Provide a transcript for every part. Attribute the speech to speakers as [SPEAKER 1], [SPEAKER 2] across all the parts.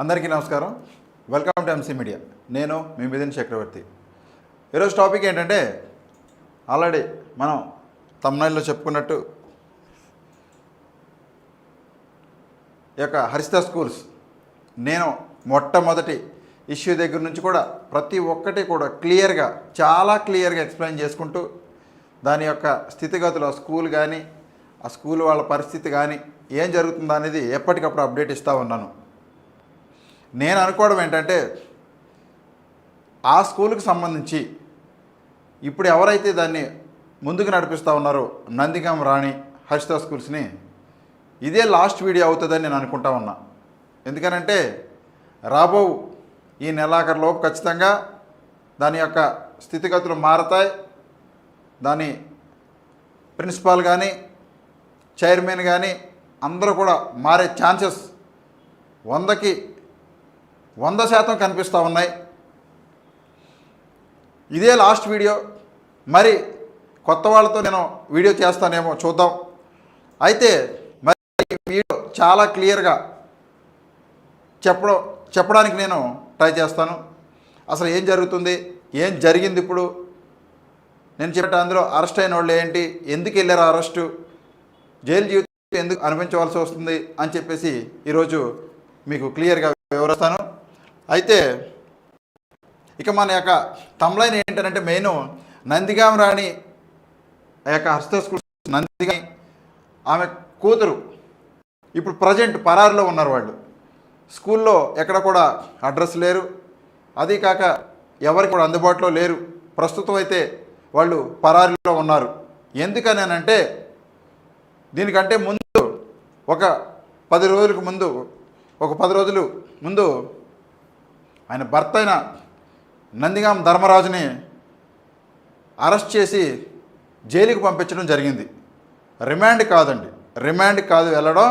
[SPEAKER 1] అందరికీ నమస్కారం. Welcome to MC media నేను మీ మిథున్ చక్రవర్తి. ఈరోజు టాపిక్ ఏంటంటే ఆల్రెడీ మనం తమిళనాడులో చెప్పుకున్నట్టు ఈ యొక్క హరిత స్కూల్స్ నేను మొట్టమొదటి ఇష్యూ దగ్గర నుంచి కూడా ప్రతి ఒక్కటి కూడా క్లియర్గా చాలా క్లియర్గా ఎక్స్ప్లెయిన్ చేసుకుంటూ దాని యొక్క స్థితిగతులు ఆ స్కూల్ కానీ ఆ స్కూల్ వాళ్ళ పరిస్థితి కానీ ఏం జరుగుతుందో అనేది ఎప్పటికప్పుడు అప్డేట్ ఇస్తూ ఉన్నాను. నేను అనుకోవడం ఏంటంటే ఆ స్కూల్కి సంబంధించి ఇప్పుడు ఎవరైతే దాన్ని ముందుకు నడిపిస్తూ ఉన్నారో నందిగం రాణి హర్షిత స్కూల్స్ని ఇదే లాస్ట్ వీడియో అవుతుందని నేను అనుకుంటా ఉన్నా. ఎందుకనంటే రాబో ఈ నెలాఖరులోపు ఖచ్చితంగా దాని యొక్క స్థితిగతులు మారతాయి. దాని ప్రిన్సిపాల్ కానీ చైర్మన్ కానీ అందరూ కూడా మారే ఛాన్సెస్ వందకి వంద శాతం కనిపిస్తూ ఉన్నాయి. ఇదే లాస్ట్ వీడియో. మరి కొత్త వాళ్ళతో నేను వీడియో చేస్తానేమో చూద్దాం. అయితే మరి వీడియో చాలా క్లియర్గా చెప్పడం చెప్పడానికి నేను ట్రై చేస్తాను. అసలు ఏం జరుగుతుంది? ఏం జరిగింది ఇప్పుడు? నేను చెప్పట అందులో అరెస్ట్ అయిన వాళ్ళు ఏంటి? ఎందుకు వెళ్ళారు అరెస్టు? జైలు జీవితం ఎందుకు అనిపించవలసి వస్తుంది అని చెప్పేసి ఈరోజు మీకు క్లియర్గా వివరిస్తాను. అయితే ఇక మన యొక్క తమ్లైన్ ఏంటంటే మెయిన్ నందిగాం రాణి ఆ యొక్క హస్త నందిగా ఆమె కూతురు. ఇప్పుడు ప్రజెంట్ పరారులో ఉన్నారు వాళ్ళు. స్కూల్లో ఎక్కడ కూడా అడ్రస్ లేరు. అది కాక ఎవరికి కూడా అందుబాటులో లేరు. ప్రస్తుతం అయితే వాళ్ళు పరారీలో ఉన్నారు. ఎందుకనేనంటే దీనికంటే ముందు ఒక పది రోజులకు ముందు ఒక పది రోజులు ముందు ఆయన భర్త అయిన నందిగాం ధర్మరాజుని అరెస్ట్ చేసి జైలుకి పంపించడం జరిగింది. రిమాండ్ కాదండి. రిమాండ్ కాదు వెళ్ళడం.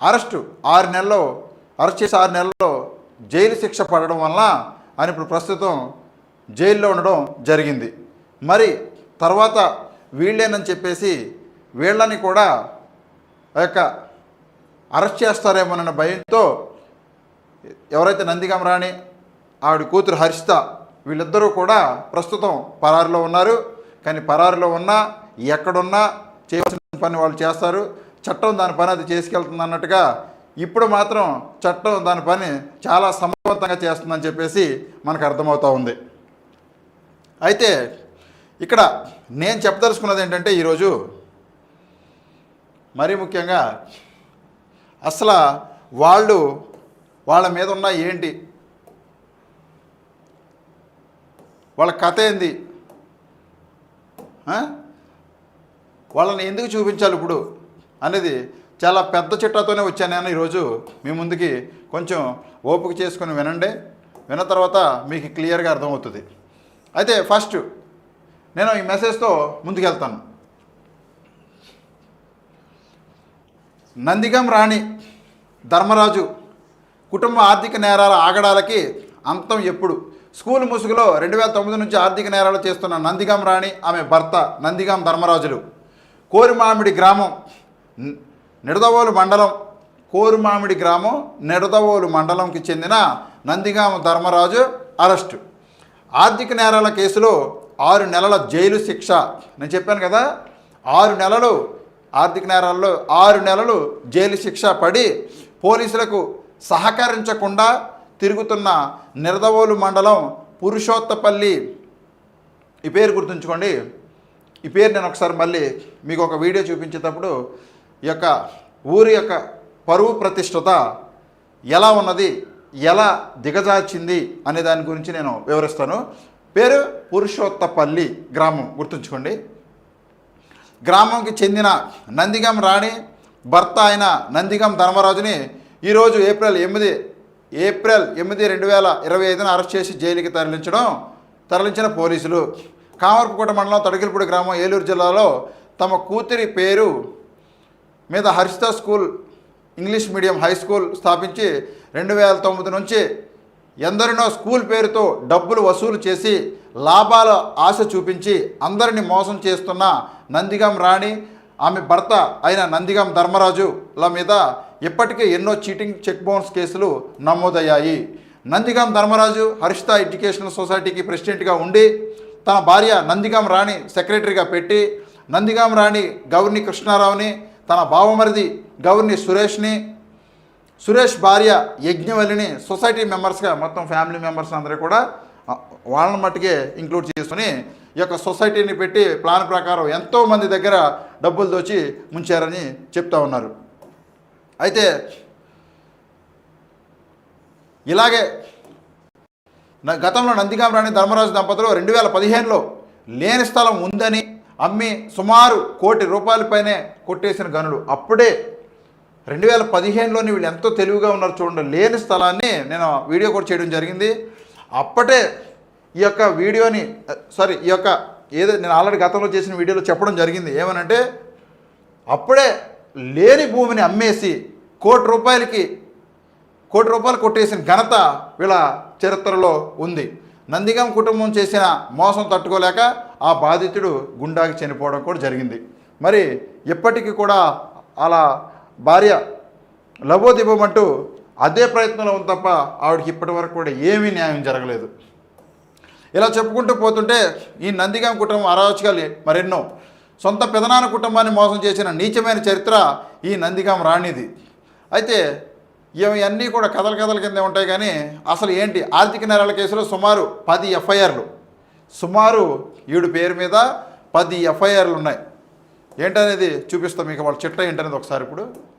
[SPEAKER 1] అరెస్టు ఆరు నెలల్లో అరెస్ట్ చేసి ఆరు నెలల్లో జైలు శిక్ష పడడం వల్ల ఆయన ఇప్పుడు ప్రస్తుతం జైల్లో ఉండడం జరిగింది. మరి తర్వాత వీళ్ళేనని చెప్పేసి వీళ్ళని కూడా ఆ యొక్క అరెస్ట్ చేస్తారేమోనన్న భయంతో ఎవరైతే నందిగమరాణి ఆవిడ కూతురు హర్షిత వీళ్ళిద్దరూ కూడా ప్రస్తుతం పరారులో ఉన్నారు. కానీ పరారులో ఉన్నా ఎక్కడున్నా చేయాల్సిన పని వాళ్ళు చేస్తారు. చట్టం దాని పని అది చేసుకెళ్తుంది అన్నట్టుగా ఇప్పుడు మాత్రం చట్టం దాని పని చాలా సమర్థవంతంగా చేస్తుందని చెప్పేసి మనకు అర్థమవుతూ ఉంది. అయితే ఇక్కడ నేను చెప్పదలుచుకున్నది ఏంటంటే ఈరోజు మరీ ముఖ్యంగా అసలు వాళ్ళు వాళ్ళ మీద ఉన్న ఏంటి వాళ్ళ కథ ఏంది? వాళ్ళని ఎందుకు చూపించాలి ఇప్పుడు? అనేది చాలా పెద్ద చిట్టాతోనే వచ్చాను నేను ఈరోజు. మీ ముందుకి కొంచెం ఓపిక చేసుకుని వినండి. విన్న తర్వాత మీకు క్లియర్గా అర్థమవుతుంది. అయితే ఫస్ట్ నేను ఈ మెసేజ్తో ముందుకెళ్తాను. నందిగం రాణి ధర్మరాజు కుటుంబ ఆర్థిక నేరాల ఆగడాలకి అంతం ఎప్పుడు? స్కూల్ ముసుగులో రెండు వేల తొమ్మిది నుంచి ఆర్థిక నేరాలు చేస్తున్న నందిగాం రాణి ఆమె భర్త నందిగాం ధర్మరాజులు. కోరిమామిడి గ్రామం నిడదవోలు మండలం కోరుమామిడి గ్రామం నిడదవోలు మండలంకి చెందిన నందిగామ ధర్మరాజు అరెస్టు. ఆర్థిక నేరాల కేసులో ఆరు నెలల జైలు శిక్ష. నేను చెప్పాను కదా ఆరు నెలలు ఆర్థిక నేరాల్లో ఆరు నెలలు జైలు శిక్ష పడి పోలీసులకు సహకరించకుండా తిరుగుతున్న నిరదవోలు మండలం పురుషోత్తపల్లి. ఈ పేరు గుర్తుంచుకోండి. ఈ పేరు నేను ఒకసారి మళ్ళీ మీకు ఒక వీడియో చూపించేటప్పుడు ఈ యొక్క ఊరి యొక్క పరువు ప్రతిష్టత ఎలా ఉన్నది ఎలా దిగజార్చింది అనే దాని గురించి నేను వివరిస్తాను. పేరు పురుషోత్తపల్లి గ్రామం గుర్తుంచుకోండి. గ్రామంకి చెందిన నందిగం రాణి భర్త అయిన నందిగం ధర్మరాజుని ఈరోజు ఏప్రిల్ ఎనిమిది ఏప్రిల్ ఎనిమిది రెండు వేల ఇరవై ఐదున అరెస్ట్ చేసి జైలుకి తరలించడం తరలించిన పోలీసులు. కామర్పుకోట మండలం తడగిలిపూడి గ్రామం ఏలూరు జిల్లాలో తమ కూతురి పేరు మీద Harshita school English medium high school స్థాపించి రెండు వేల తొమ్మిది నుంచి ఎందరినో స్కూల్ పేరుతో డబ్బులు వసూలు చేసి లాభాల ఆశ చూపించి అందరిని మోసం చేస్తున్న నందిగం రాణి ఆమె భర్త అయిన నందిగం ధర్మరాజుల మీద ఇప్పటికే ఎన్నో చీటింగ్ చెక్ బౌన్స్ కేసులు నమోదయ్యాయి. నందిగం ధర్మరాజు హర్షిత ఎడ్యుకేషనల్ సొసైటీకి ప్రెసిడెంట్గా ఉండి తన భార్య నందిగం రాణి సెక్రటరీగా పెట్టి నందిగం రాణి గౌర్ని కృష్ణారావుని తన బావమరిది గౌర్ని సురేష్ని సురేష్ భార్య యజ్ఞవల్లిని సొసైటీ మెంబర్స్గా మొత్తం ఫ్యామిలీ మెంబర్స్ అందరూ కూడా వాళ్ళని మట్టుకే ఇంక్లూడ్ చేసుకుని ఈ యొక్క సొసైటీని పెట్టి ప్లాన్ ప్రకారం ఎంతో మంది దగ్గర డబ్బులు దోచి ముంచారని చెప్తా ఉన్నారు. అయితే ఇలాగే గతంలో నందిగాం రాణి ధర్మరాజు దంపతులు రెండు వేల పదిహేనులో లేని స్థలం ఉందని అమ్మి సుమారు కోటి రూపాయలపైనే కొట్టేసిన గనులు. అప్పుడే రెండు వేల పదిహేనులోని వీళ్ళు ఎంతో తెలివిగా ఉన్నారు చూడండి. లేని స్థలాన్ని నేను వీడియో కూడా చేయడం జరిగింది. అప్పటే ఈ యొక్క వీడియోని సారీ ఈ యొక్క ఏదో నేను ఆల్రెడీ గతంలో చేసిన వీడియోలో చెప్పడం జరిగింది. ఏమనంటే అప్పుడే లేని భూమిని అమ్మేసి కోటి రూపాయలకి కోటి రూపాయలు కొట్టేసిన ఘనత వీళ్ళ చరిత్రలో ఉంది. నందిగం కుటుంబం చేసిన మోసం తట్టుకోలేక ఆ బాధితుడు గుండాకి చనిపోవడం కూడా జరిగింది. మరి ఇప్పటికీ కూడా అలా భార్య లబోదివ్వమంటూ అదే ప్రయత్నంలో ఉంది తప్ప ఆవిడకి ఇప్పటి వరకు కూడా ఏమీ న్యాయం జరగలేదు. ఇలా చెప్పుకుంటూ పోతుంటే ఈ నందిగాం కుటుంబం అరాచకాలు మరెన్నో. సొంత పెదనాన్న కుటుంబాన్ని మోసం చేసిన నీచమైన చరిత్ర ఈ నందిగాం రాణిది. అయితే ఇవన్నీ కూడా కథల కథల కింద ఉంటాయి కానీ అసలు ఏంటి? ఆర్థిక నేరాల కేసులో సుమారు పది ఎఫ్ఐఆర్లు. సుమారు ఏడు పేరు మీద పది ఎఫ్ఐఆర్లు ఉన్నాయి. ఏంటనేది చూపిస్తాం మీకు వాళ్ళ చిట్ట ఏంటనేది ఒకసారి ఇప్పుడు.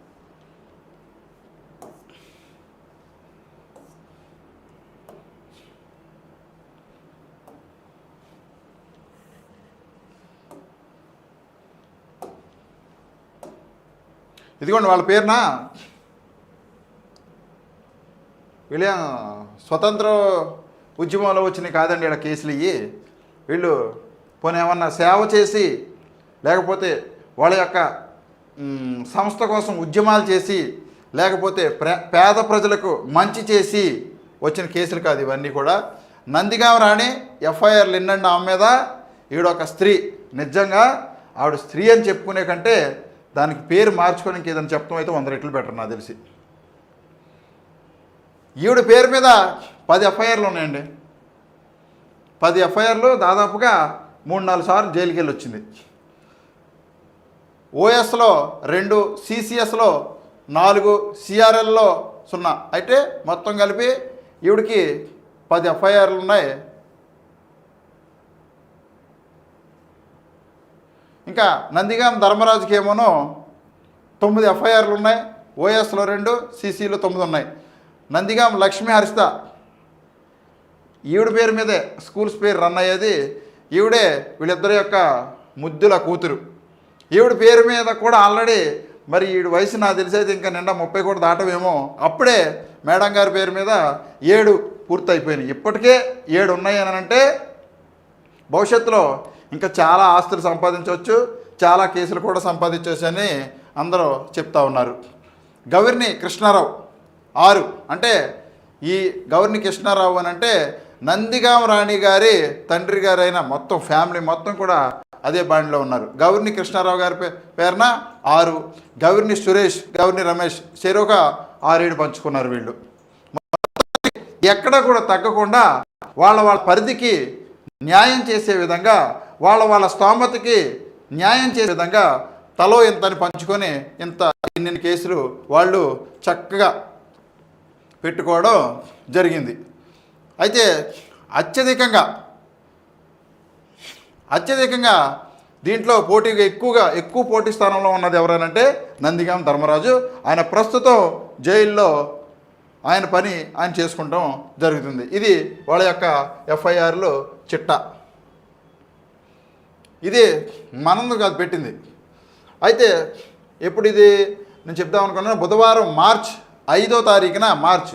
[SPEAKER 1] ఇదిగోండి వాళ్ళ పేరున? వీళ్ళ స్వతంత్ర ఉద్యమంలో వచ్చినాయి కాదండి ఇలా కేసులు ఇవి వీళ్ళు పోనీ ఏమన్నా సేవ చేసి లేకపోతే వాళ్ళ యొక్క సంస్థ కోసం ఉద్యమాలు చేసి లేకపోతే ప్ర పేద ప్రజలకు మంచి చేసి వచ్చిన కేసులు కాదు ఇవన్నీ కూడా. నందిగాం రాణి ఎఫ్ఐఆర్లు ఎన్నండి ఆమె మీద ఈడొక ఒక స్త్రీ నిజంగా ఆవిడ స్త్రీ అని చెప్పుకునే కంటే దానికి పేరు మార్చుకోవడానికి ఏదైనా చెప్పడం అయితే వంద రెట్లు బెటర్ నాకు తెలిసి. ఈవిడ పేరు మీద పది ఎఫ్ఐఆర్లు ఉన్నాయండి. పది ఎఫ్ఐఆర్లు దాదాపుగా మూడు నాలుగు సార్లు జైలుకి వెళ్ళి వచ్చింది. ఓఎస్లో రెండు సిసిఎస్లో నాలుగు సిఆర్ఎల్లో సున్నా. అయితే మొత్తం కలిపి ఈవిడికి పది ఎఫ్ఐఆర్లు ఉన్నాయి. ఇంకా నందిగాం ధర్మరాజుకి ఏమోనో తొమ్మిది ఎఫ్ఐఆర్లు ఉన్నాయి ఓఎస్లో రెండు సిసిలో తొమ్మిది ఉన్నాయి. నందిగాం లక్ష్మీ హరిత ఈవిడ పేరు మీదే స్కూల్స్ పేరు రన్ అయ్యేది ఈవిడే వీళ్ళిద్దరి యొక్క ముద్దుల కూతురు. ఈవిడ పేరు మీద కూడా ఆల్రెడీ మరి ఈవిడ వయసు నాకు తెలిసేది ఇంకా నిండా ముప్పై కూడా దాటవేమో. అప్పుడే మేడం గారి పేరు మీద ఏడు పూర్తయిపోయినాయి. ఇప్పటికే ఏడు ఉన్నాయి అని అంటే భవిష్యత్తులో ఇంకా చాలా ఆస్తులు సంపాదించవచ్చు చాలా కేసులు కూడా సంపాదించవచ్చు అని అందరూ చెప్తా ఉన్నారు. గౌరిని కృష్ణారావు ఆరు అంటే ఈ గౌరిని కృష్ణారావు అని అంటే నందిగాం రాణి గారి తండ్రి గారైన మొత్తం ఫ్యామిలీ మొత్తం కూడా అదే బాండ్లో ఉన్నారు. గౌరిని కృష్ణారావు గారి పే పేరున ఆరు గౌరిని సురేష్ గౌరిని రమేష్ చెరొక ఆరేడు పంచుకున్నారు వీళ్ళు. ఎక్కడ కూడా తగ్గకుండా వాళ్ళ వాళ్ళ పరిధికి న్యాయం చేసే విధంగా వాళ్ళ వాళ్ళ స్తోమతకి న్యాయం చేసే విధంగా తలో ఇంతని పంచుకొని ఇంత ఇన్ని కేసులు వాళ్ళు చక్కగా పెట్టుకోవడం జరిగింది. అయితే అత్యధికంగా అత్యధికంగా దీంట్లో పోటీగా ఎక్కువగా ఎక్కువ పోటీ స్థానంలో ఉన్నది ఎవరనంటే నందిగాం ధర్మరాజు. ఆయన ప్రస్తుతం జైల్లో ఆయన పని ఆయన చేసుకుంటాం జరుగుతుంది. ఇది వాళ్ళ యొక్క ఎఫ్ఐఆర్లో చిట్ట. ఇది మనందు కాదు పెట్టింది. అయితే ఎప్పుడు ఇది నేను చెప్దాం అనుకున్నాను బుధవారం మార్చ్ ఐదో తారీఖున మార్చ్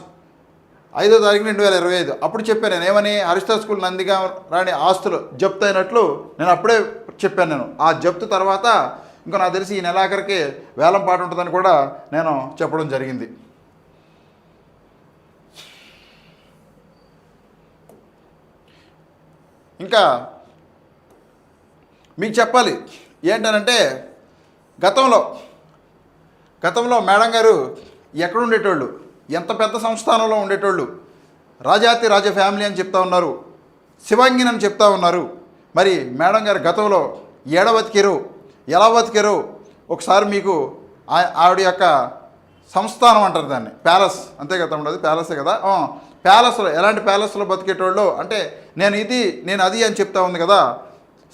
[SPEAKER 1] ఐదో తారీఖు రెండు వేల ఇరవై ఐదు. అప్పుడు చెప్పాను నేను ఏమని? హరిస్తా స్కూల్ నందిగా రాని ఆస్తులు జప్తు అయినట్లు నేను అప్పుడే చెప్పాను నేను. ఆ జప్తు తర్వాత ఇంకా నాకు తెలిసి ఈ నెలాఖరికి వేలం పాట ఉంటుందని కూడా నేను చెప్పడం జరిగింది. ఇంకా మీకు చెప్పాలి. ఏంటనంటే గతంలో గతంలో మేడం గారు ఎక్కడ ఉండేటోళ్ళు ఎంత పెద్ద సంస్థానంలో ఉండేటోళ్ళు? రాజాతి రాజ ఫ్యామిలీ అని చెప్తా ఉన్నారు. శివాంగిని అని చెప్తా ఉన్నారు. మరి మేడం గారు గతంలో ఏడ బతికారు? ఎలా బతికారు? ఒకసారి మీకు ఆ- ఆవిడ యొక్క సంస్థానం అంటారు దాన్ని. ప్యాలెస్. అంతే కదా ఉండదు ప్యాలెసే కదా? ప్యాలెస్లో ఎలాంటి ప్యాలెస్లో బతికేటోళ్ళు? అంటే నేను ఇది నేను అది అని చెప్తా ఉంది కదా?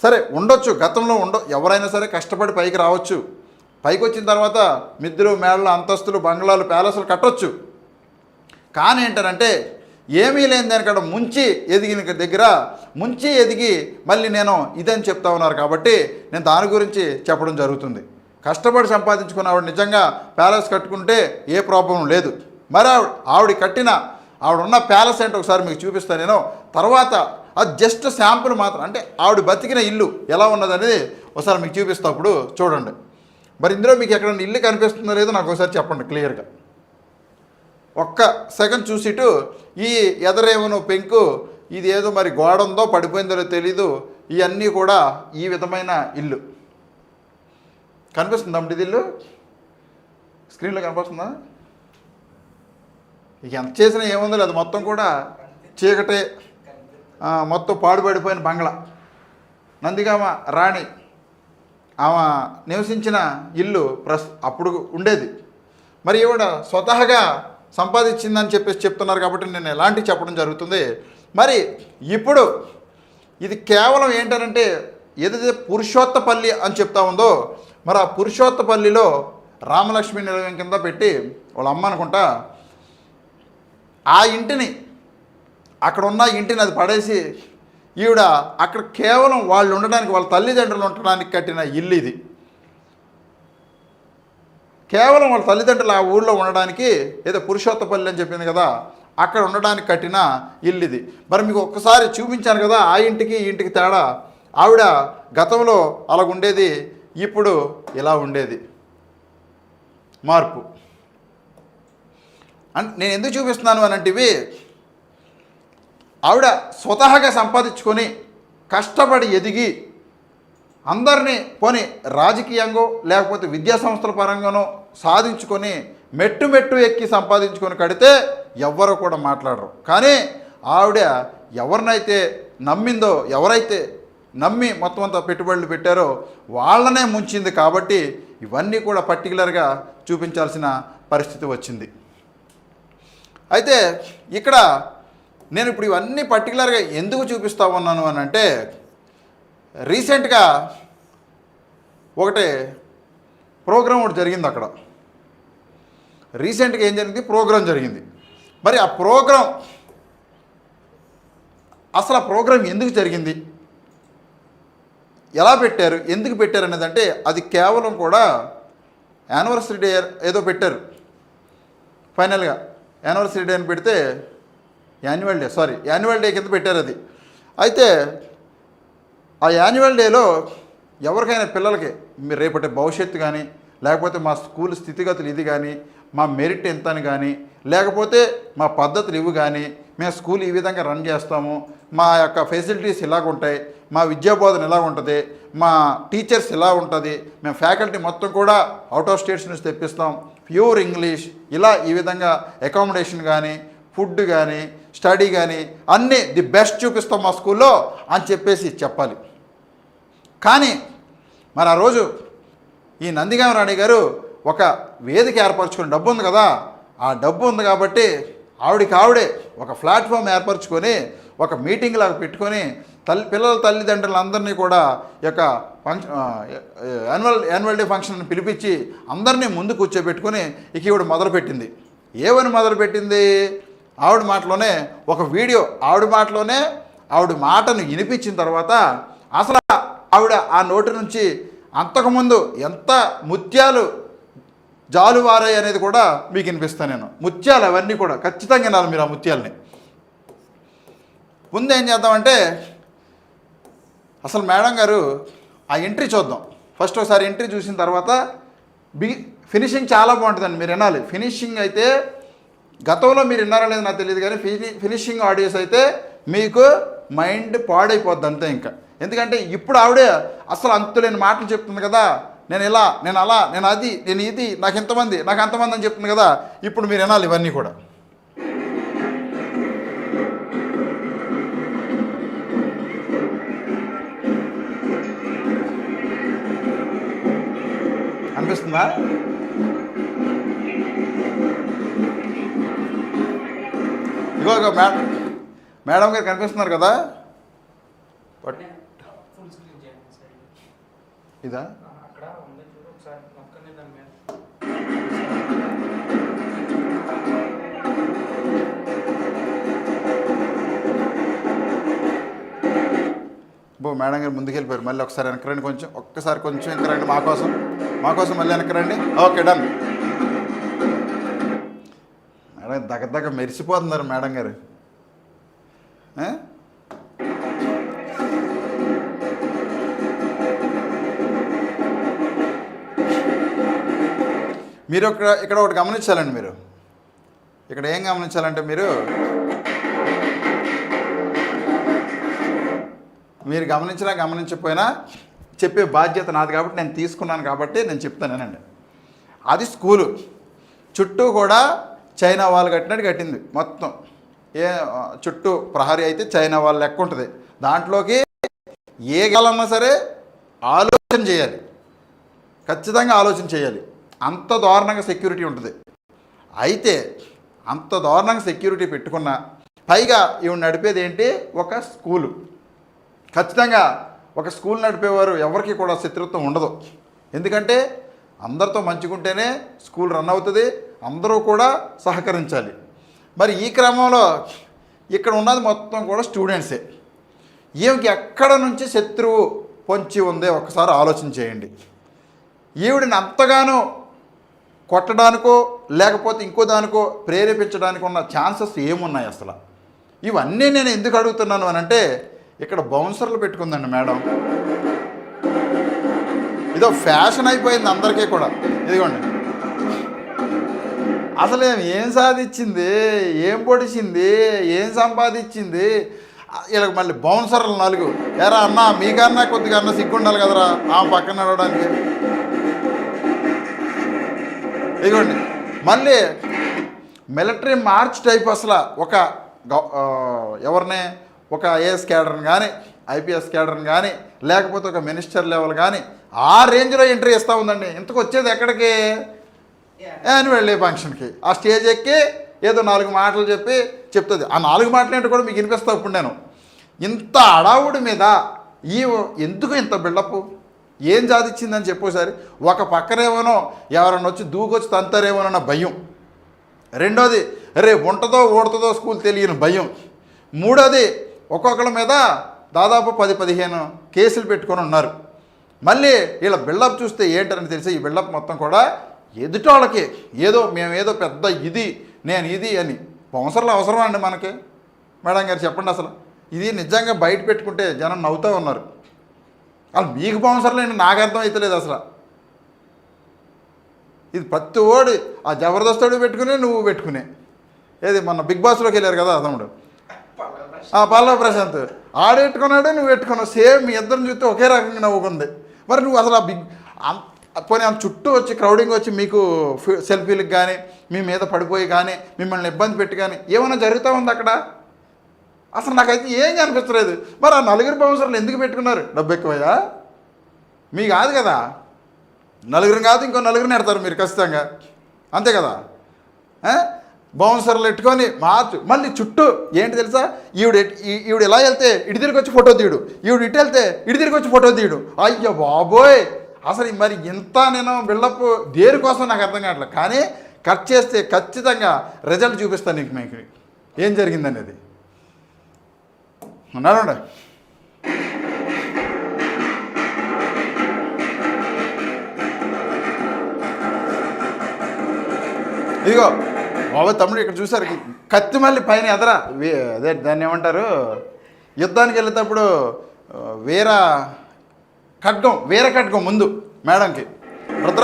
[SPEAKER 1] సరే ఉండొచ్చు. గతంలో ఉండ ఎవరైనా సరే కష్టపడి పైకి రావచ్చు. పైకి వచ్చిన తర్వాత మిద్దెలు మేడలు అంతస్తులు బంగ్లాలు ప్యాలెస్లు కట్టొచ్చు. కానీ ఏంటంటే ఏమీ లేని దానికంటే ముంచి ఎదిగిన దగ్గర ముంచి ఎదిగి మళ్ళీ నేను ఇదని చెప్తా ఉన్నారు కాబట్టి నేను దాని గురించి చెప్పడం జరుగుతుంది. కష్టపడి సంపాదించుకున్నవాడు నిజంగా ప్యాలెస్ కట్టుకుంటే ఏ ప్రాబ్లం లేదు. మరి ఆవిడ ఆవిడ కట్టిన ఆవిడ ఉన్న ప్యాలెస్ ఏంటో ఒకసారి మీకు చూపిస్తాను నేను. తర్వాత అది జస్ట్ శాంపుల్ మాత్రం అంటే ఆవిడ బతికిన ఇల్లు ఎలా ఉన్నదనేది ఒకసారి మీకు చూపిస్తప్పుడు చూడండి. మరి ఇందులో మీకు ఎక్కడైనా ఇల్లు కనిపిస్తుందో లేదో నాకు ఒకసారి చెప్పండి క్లియర్గా. ఒక్క సెకండ్ చూసిటు ఈ ఎదరేమనో పెంకు ఇది ఏదో మరి గోడ ఉందో పడిపోయిందో తెలీదు ఇవన్నీ కూడా ఈ విధమైన ఇల్లు. కనిపిస్తుందా ఇది ఇల్లు? స్క్రీన్లో కనిపిస్తుందా ఎంత చేసినా ఏముందో లేదు మొత్తం కూడా చీకటే. మొత్తం పాడుపడిపోయిన బంగ్లా. నందిగామ రాణి ఆమె నివసించిన ఇల్లు ప్రస్ అప్పుడు ఉండేది. మరి ఈవిడ స్వతహాగా సంపాదించిందని చెప్పేసి చెప్తున్నారు కాబట్టి నేను ఎలాంటి చెప్పడం జరుగుతుంది. మరి ఇప్పుడు ఇది కేవలం ఏంటనంటే ఏదైతే పురుషోత్తపల్లి అని చెప్తా ఉందో మరి ఆ పురుషోత్తపల్లిలో రామలక్ష్మి నిలయం కింద పెట్టి వాళ్ళ అమ్మ అనుకుంటా ఆ ఇంటిని అక్కడ ఉన్న ఇంటిని అది పడేసి ఈవిడ అక్కడ కేవలం వాళ్ళు ఉండడానికి వాళ్ళ తల్లిదండ్రులు ఉండడానికి కట్టిన ఇల్లు ఇది. కేవలం వాళ్ళ తల్లిదండ్రులు ఆ ఊళ్ళో ఉండడానికి ఏదో పురుషోత్తపల్లి అని చెప్పింది కదా అక్కడ ఉండడానికి కట్టిన ఇల్లు ఇది. మరి మీకు ఒక్కసారి చూపించాను కదా ఆ ఇంటికి ఈ ఇంటికి తేడా? ఆవిడ గతంలో అలా ఉండేది ఇప్పుడు ఇలా ఉండేది. మార్పు. అంటే నేను ఎందుకు చూపిస్తున్నాను అనంటివి ఆవిడ స్వతహాగా సంపాదించుకొని కష్టపడి ఎదిగి అందరినీ పోని రాజకీయంగా లేకపోతే విద్యా సంస్థల పరంగానో సాధించుకొని మెట్టు మెట్టు ఎక్కి సంపాదించుకొని కడితే ఎవ్వరు కూడా మాట్లాడరు. కానీ ఆవిడ ఎవరినైతే నమ్మిందో ఎవరైతే నమ్మి మొత్తం అంతా పెట్టుబడులు పెట్టారో వాళ్ళనే ముంచింది కాబట్టి ఇవన్నీ కూడా పర్టికులర్గా చూపించాల్సిన పరిస్థితి వచ్చింది. అయితే ఇక్కడ నేను ఇప్పుడు ఇవన్నీ పర్టికులర్గా ఎందుకు చూపిస్తా ఉన్నాను అని అంటే రీసెంట్గా ఒకటి ప్రోగ్రామ్ ఒకటి జరిగింది అక్కడ. రీసెంట్గా ఏం జరిగింది? ప్రోగ్రాం జరిగింది. మరి ఆ ప్రోగ్రాం అసలు ఆ ప్రోగ్రాం ఎందుకు జరిగింది? ఎలా పెట్టారు? ఎందుకు పెట్టారు అనేదంటే అంటే అది కేవలం కూడా యానివర్సరీ డే ఏదో పెట్టారు. ఫైనల్గా యానివర్సరీ డే అని పెడితే annual day sorry annual day కింద పెట్టారు అది. అయితే ఆ యాన్యువల్ డేలో ఎవరికైనా పిల్లలకి మీరు రేపటి భవిష్యత్తు కానీ లేకపోతే మా స్కూల్ స్థితిగతులు ఇది కానీ మా మెరిట్ ఎంత అని కానీ లేకపోతే మా పద్ధతులు ఇవి కానీ మేము స్కూల్ ఈ విధంగా రన్ చేస్తాము మా యొక్క ఫెసిలిటీస్ ఇలాగ ఉంటాయి మా విద్యాబోధన ఎలా ఉంటుంది మా టీచర్స్ ఎలా ఉంటుంది మేము ఫ్యాకల్టీ మొత్తం కూడా అవుట్ ఆఫ్ స్టేట్స్ నుంచి తెప్పిస్తాం ప్యూర్ ఇంగ్లీష్ ఇలా ఈ విధంగా అకామిడేషన్ కానీ ఫుడ్ కానీ స్టడీ కానీ అన్నీ ది బెస్ట్ చూపిస్తాం మా స్కూల్లో అని చెప్పేసి చెప్పాలి. కానీ మరి ఆ రోజు ఈ నందిగామ రాణి గారు ఒక వేదిక ఏర్పరచుకుని డబ్బు ఉంది కదా ఆ డబ్బు ఉంది కాబట్టి ఆవిడికి ఆవిడే ఒక ప్లాట్ఫామ్ ఏర్పరచుకొని ఒక మీటింగ్ లాగా పెట్టుకొని తల్లి పిల్లల తల్లిదండ్రులందరినీ కూడా ఈ యొక్క function annual annual day function పిలిపించి అందరినీ ముందు కూర్చోబెట్టుకొని ఇక ఇవిడ మొదలుపెట్టింది. ఏమని మొదలుపెట్టింది? ఆవిడ మాటలోనే ఒక వీడియో ఆవిడ మాటలోనే ఆవిడ మాటను వినిపించిన తర్వాత అసలు ఆవిడ ఆ నోటి నుంచి అంతకుముందు ఎంత ముత్యాలు జాలువారాయి అనేది కూడా మీకు వినిపిస్తాను నేను. ముత్యాలు అవన్నీ కూడా ఖచ్చితంగా వినాలి మీరు ఆ ముత్యాలని. ముందు ఏం చేద్దామంటే అసలు మేడం గారు ఆ ఎంట్రీ చూద్దాం. ఫస్ట్ ఒకసారి ఎంట్రీ చూసిన తర్వాత బి ఫినిషింగ్ చాలా బాగుంటుందండి మీరు వినాలి. ఫినిషింగ్ అయితే గతంలో మీరు విన్నారా లేదు నాకు తెలియదు కానీ ఫిని ఫినిషింగ్ ఆడియోస్ అయితే మీకు మైండ్ పాడైపోద్ది అంతే ఇంకా. ఎందుకంటే ఇప్పుడు ఆవిడే అసలు అంతులేని మాటలు చెప్తుంది కదా. నేను ఇలా నేను అలా నేను అది నేను ఇది నాకు ఇంతమంది నాకు అంతమంది అని చెప్తుంది కదా. ఇప్పుడు మీరు వినాలి ఇవన్నీ కూడా. అనిపిస్తుందా? ఇగో ఇగో మేడం. మేడం గారు కనిపిస్తున్నారు కదా? బట్ ఇదా?
[SPEAKER 2] అక్కడ
[SPEAKER 1] బో మేడం గారు ముందుకెళ్ళిపోయారు మళ్ళీ ఒకసారి వెనకరండి కొంచెం. ఒక్కసారి కొంచెం వెనకరండి మా కోసం. మా కోసం మళ్ళీ వెనకరండి ఓకే డన్. మేడం దగ్గ మెరిసిపోతున్నారు మేడం గారు. మీరు ఇక్కడ ఇక్కడ ఒకటి గమనించాలండి మీరు. ఇక్కడ ఏం గమనించాలంటే మీరు మీరు గమనించినా గమనించకపోయినా చెప్పే బాధ్యత నాది కాబట్టి నేను తీసుకున్నాను కాబట్టి నేను చెప్తానండి అది స్కూలు. చుట్టూ కూడా చైనా వాళ్ళు కట్టినట్టు కట్టింది మొత్తం. ఏ చుట్టూ ప్రహరీ అయితే చైనా వాళ్ళు లెక్క ఉంటుంది. దాంట్లోకి ఏ కాలన్నా సరే ఆలోచన చేయాలి. ఖచ్చితంగా ఆలోచన చేయాలి. అంత దారుణంగా సెక్యూరిటీ ఉంటుంది. అయితే అంత దారుణంగా సెక్యూరిటీ పెట్టుకున్న పైగా ఇవి నడిపేది ఏంటి? ఒక స్కూలు. ఖచ్చితంగా ఒక స్కూల్ నడిపేవారు ఎవరికి కూడా శత్రుత్వం ఉండదు. ఎందుకంటే అందరితో మంచిగుంటేనే స్కూల్ రన్ అవుతుంది. అందరూ కూడా సహకరించాలి. మరి ఈ క్రమంలో ఇక్కడ ఉన్నది మొత్తం కూడా స్టూడెంట్సే. ఈమెకి ఎక్కడ నుంచి శత్రువు పొంచి ఉందే ఒకసారి ఆలోచన చేయండి. ఈవిడిని అంతగానో కొట్టడానికో లేకపోతే ఇంకో దానికో ప్రేరేపించడానికి ఉన్న ఛాన్సెస్ ఏమున్నాయి అసలు? ఇవన్నీ నేను ఎందుకు అడుగుతున్నాను అని అంటే ఇక్కడ బౌన్సర్లు పెట్టుకుందండి మేడం. ఇదో ఫ్యాషన్ అయిపోయింది అందరికీ కూడా. ఇదిగోండి. అసలు ఏం ఏం సాధించింది? ఏం పొడిచింది? ఏం సంపాదించింది? వీళ్ళకి మళ్ళీ బౌన్సర్లు నలుగు. ఎరా అన్న మీకన్నా కొద్దిగా అన్న సిగ్గుండాలి కదరా? ఆ పక్కన నడవడానికి. ఇదిగోండి. మళ్ళీ మిలిటరీ మార్చ్ టైప్ అసలు ఒక ఎవరిని? ఒక ఐఏఎస్ క్యాడర్ని కానీ ఐపీఎస్ క్యాడర్ని కానీ లేకపోతే ఒక మినిస్టర్ లెవెల్ కానీ ఆ రేంజ్లో ఎంట్రీ ఇస్తూ ఉందండి. ఇంతకు వచ్చేది ఎక్కడికి? అని వెళ్ళి ఫంక్షన్కి. ఆ స్టేజ్ ఎక్కి ఏదో నాలుగు మాటలు చెప్పి చెప్తుంది. ఆ నాలుగు మాటలు ఏంటో కూడా మీకు వినిపిస్తా ఇప్పుడు నేను. ఇంత అడావుడి మీద ఈ ఎందుకు ఇంత బిల్డప్? ఏం సాధించిందని చెప్పోసారి ఒక పక్కనేమోనో ఎవరన్నా వచ్చి దూకొచ్చి తంతారేమోనన్న భయం. రెండోది రేపు ఉంటుందో ఓడుతుందో స్కూల్ తెలియని భయం. మూడోది ఒక్కొక్కరి మీద దాదాపు పది పదిహేను కేసులు పెట్టుకొని ఉన్నారు. మళ్ళీ వీళ్ళ బిల్డప్ చూస్తే ఏంటని తెలిసి ఈ బిల్డప్ మొత్తం కూడా ఎదుటోళ్ళకి ఏదో మేమేదో పెద్ద ఇది నేను ఇది అని. అవసరం అవసరం అండి మనకి? మేడం గారు చెప్పండి అసలు. ఇది నిజంగా బయట పెట్టుకుంటే జనం నవ్వుతూ ఉన్నారు. అసలు మీకు బౌన్సర్లేండి నాకు అర్థం అవుతలేదు అసలు. ఇది ప్రతి ఓడి ఆ జబర్దస్తోడు పెట్టుకునే నువ్వు పెట్టుకునే. ఏది మొన్న బిగ్ బాస్లోకి వెళ్ళారు కదా తమ్ముడు? పల్లవ ప్రశాంత్. ఆడెట్టుకున్నాడు నువ్వు పెట్టుకున్నావు. సేమ్ మీ ఇద్దరిని చూస్తే ఒకే రకంగా నవ్వుకుంది. మరి నువ్వు అసలు ఆ బిగ్ అంత పోనీ ఆమె చుట్టూ వచ్చి క్రౌడింగ్ వచ్చి మీకు సెల్ఫీలకు కానీ మీ మీద పడిపోయి కానీ మిమ్మల్ని ఇబ్బంది పెట్టి కానీ ఏమైనా జరుగుతూ ఉంది అక్కడ? అసలు నాకైతే ఏం కనిపించలేదు మరి ఆ నలుగురు బౌన్సర్లు ఎందుకు పెట్టుకున్నారు? డబ్బు ఎక్కువయ్యా మీ కాదు కదా. నలుగురు కాదు ఇంకో నలుగురిని పెడతారు మీరు ఖచ్చితంగా. అంతే కదా. బౌన్సర్లు పెట్టుకొని మార్చు మళ్ళీ చుట్టూ ఏంటి తెలుసా? ఈవిడ ఈ- ఈవిడ ఎలా వెళ్తే ఇటు తిరిగి వచ్చి ఫోటో తీయడు. ఈవిడ ఇటు వెళ్తే ఇటు తిరిగి వచ్చి ఫోటో తీయడు. అయ్యో బాబోయ్! అసలు మరి ఇంత నేను బిల్డప్ దేనికోసం నాకు అర్థం కావట్లేదు. కానీ కట్ చేస్తే ఖచ్చితంగా రిజల్ట్ చూపిస్తాను నీకు మీకు. ఏం జరిగిందనేది? ఉన్నాడు ఇదిగో బాబు తమ్ముడు ఇక్కడ చూసారు కత్తి మళ్ళీ పైన ఎదరా? వే- అదే దాన్ని ఏమంటారు? యుద్ధానికి వెళ్ళేటప్పుడు వేరా వీర ఖడ్గం వేరే ఖడ్గం ముందు మేడంకి. రుద్ర